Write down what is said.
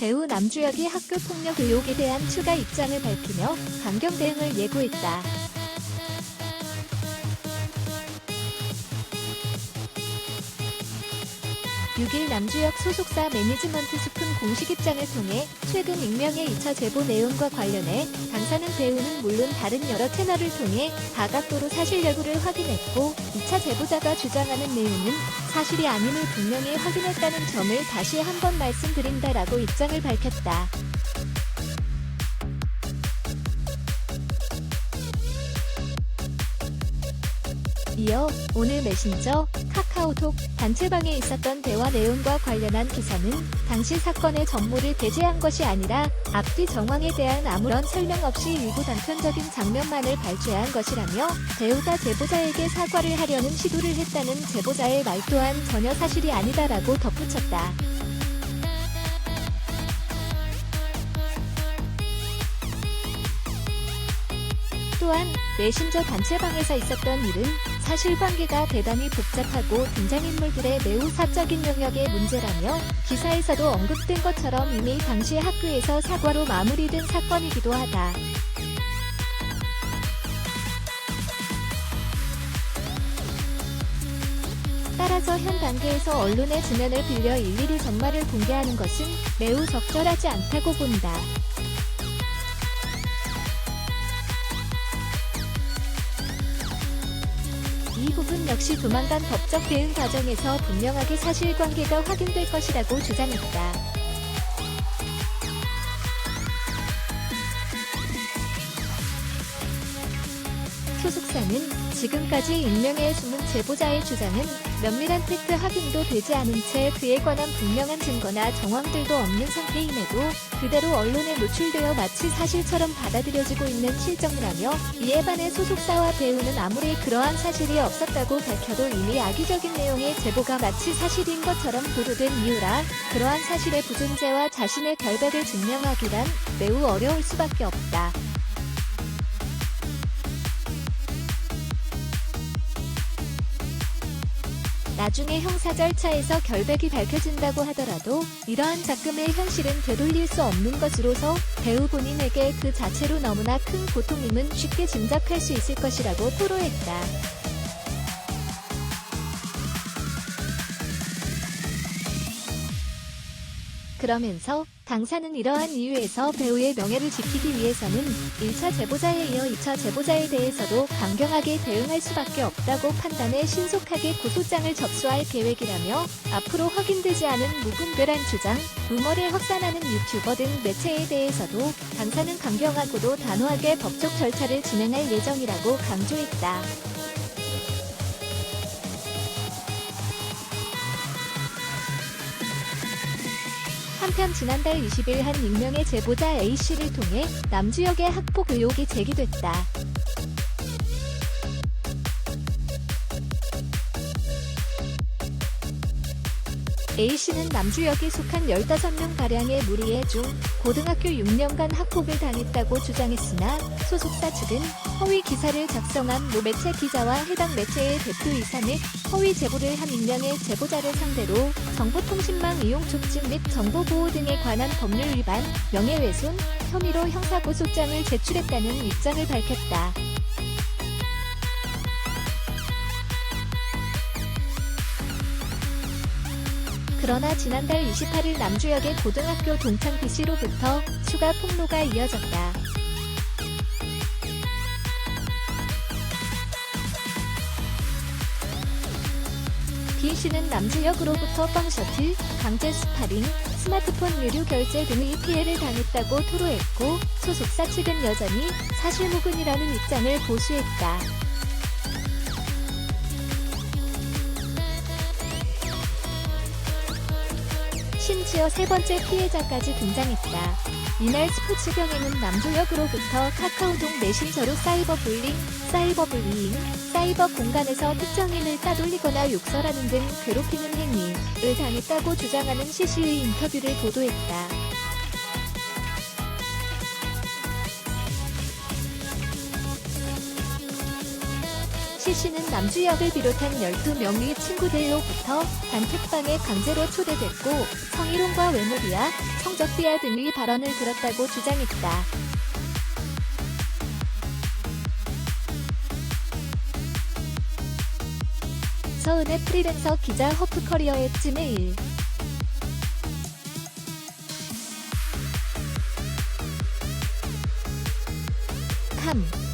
배우 남주혁이 학교 폭력 의혹에 대한 추가 입장을 밝히며 강경 대응을 예고했다. (6일) 남주혁 소속사 매니지먼트 스푼 공식 입장을 통해 최근 익명의 2차 제보 내용과 관련해 당사는 배우는 물론 다른 여러 채널을 통해 다각도로 사실 여부를 확인했고 2차 제보자가 주장하는 내용은 사실이 아님을 분명히 확인했다는 점을 다시 한번 말씀드린다라고 입장을 밝혔다. 이어 오늘 메신저, 카카오톡, 단체방에 있었던 대화 내용과 관련한 기사는 당시 사건의 전모를 배제한 것이 아니라 앞뒤 정황에 대한 아무런 설명 없이 일부 단편적인 장면만을 발췌한 것이라며 배우가 제보자에게 사과를 하려는 시도를 했다는 제보자의 말 또한 전혀 사실이 아니다라고 덧붙였다. 또한 메신저 단체방에서 있었던 일은 사실관계가 대단히 복잡하고 등장인물들의 매우 사적인 영역의 문제라며 기사에서도 언급된 것처럼 이미 당시 학교에서 사과로 마무리된 사건이기도 하다. 따라서 현 단계에서 언론의 지면을 빌려 일일이 정말을 공개하는 것은 매우 적절하지 않다고 본다. 이 부분 역시 조만간 법적 대응 과정에서 분명하게 사실관계가 확인될 것이라고 주장했다. 소속사는 지금까지 익명의 숨은 제보자의 주장은 면밀한 팩트 확인도 되지 않은 채 그에 관한 분명한 증거나 정황들도 없는 상태임에도 그대로 언론에 노출되어 마치 사실처럼 받아들여지고 있는 실정이라며 이에 반해 소속사와 배우는 아무리 그러한 사실이 없었다고 밝혀도 이미 악의적인 내용의 제보가 마치 사실인 것처럼 보도된 이유라 그러한 사실의 부존재와 자신의 결백을 증명하기란 매우 어려울 수밖에 없다. 나중에 형사 절차에서 결백이 밝혀진다고 하더라도 이러한 작금의 현실은 되돌릴 수 없는 것으로서 배우 본인에게 그 자체로 너무나 큰 고통임은 쉽게 짐작할 수 있을 것이라고 토로했다. 그러면서 당사는 이러한 이유에서 배우의 명예를 지키기 위해서는 1차 제보자에 이어 2차 제보자에 대해서도 강경하게 대응할 수밖에 없다고 판단해 신속하게 고소장을 접수할 계획이라며 앞으로 확인되지 않은 무분별한 주장, 루머를 확산하는 유튜버 등 매체에 대해서도 당사는 강경하고도 단호하게 법적 절차를 진행할 예정이라고 강조했다. 한편 지난달 20일 한 익명의 제보자 A씨를 통해 남주역의 학폭 의혹이 제기됐다. A씨는 남주역에 속한 15명가량의 무리의 중 고등학교 6년간 학폭을 당했다고 주장했으나 소속사 측은 허위 기사를 작성한 모 매체 기자와 해당 매체의 대표이사 및 허위 제보를 한 익명의 제보자를 상대로 정보통신망 이용 촉진 및 정보보호 등에 관한 법률 위반, 명예훼손 혐의로 형사고소장을 제출했다는 입장을 밝혔다. 그러나 지난달 28일 남주역의 고등학교 동창 B씨로부터 추가 폭로가 이어졌다. B씨는 남주역으로부터 빵 셔틀, 강제 스파링, 스마트폰 유료 결제 등의 피해를 당했다고 토로했고 소속사 측은 여전히 사실무근이라는 입장을 고수했다. 심지어 세 번째 피해자까지 등장했다. 이날 스포츠 경에는 남조역으로부터 카카오톡 메신저로 사이버 불링, 사이버 불리잉, 사이버 공간에서 특정인을 따돌리거나 욕설하는 등 괴롭히는 행위를 당했다고 주장하는 CC의 인터뷰를 보도했다. 씨는 남주혁을 비롯한 12명의 친구들로부터 단톡방에 강제로 초대됐고 성희롱과 외모비하, 성적비하 등의 발언을 들었다고 주장했다. 서은의 프리랜서 기자 허프커리어의 찜메일 3.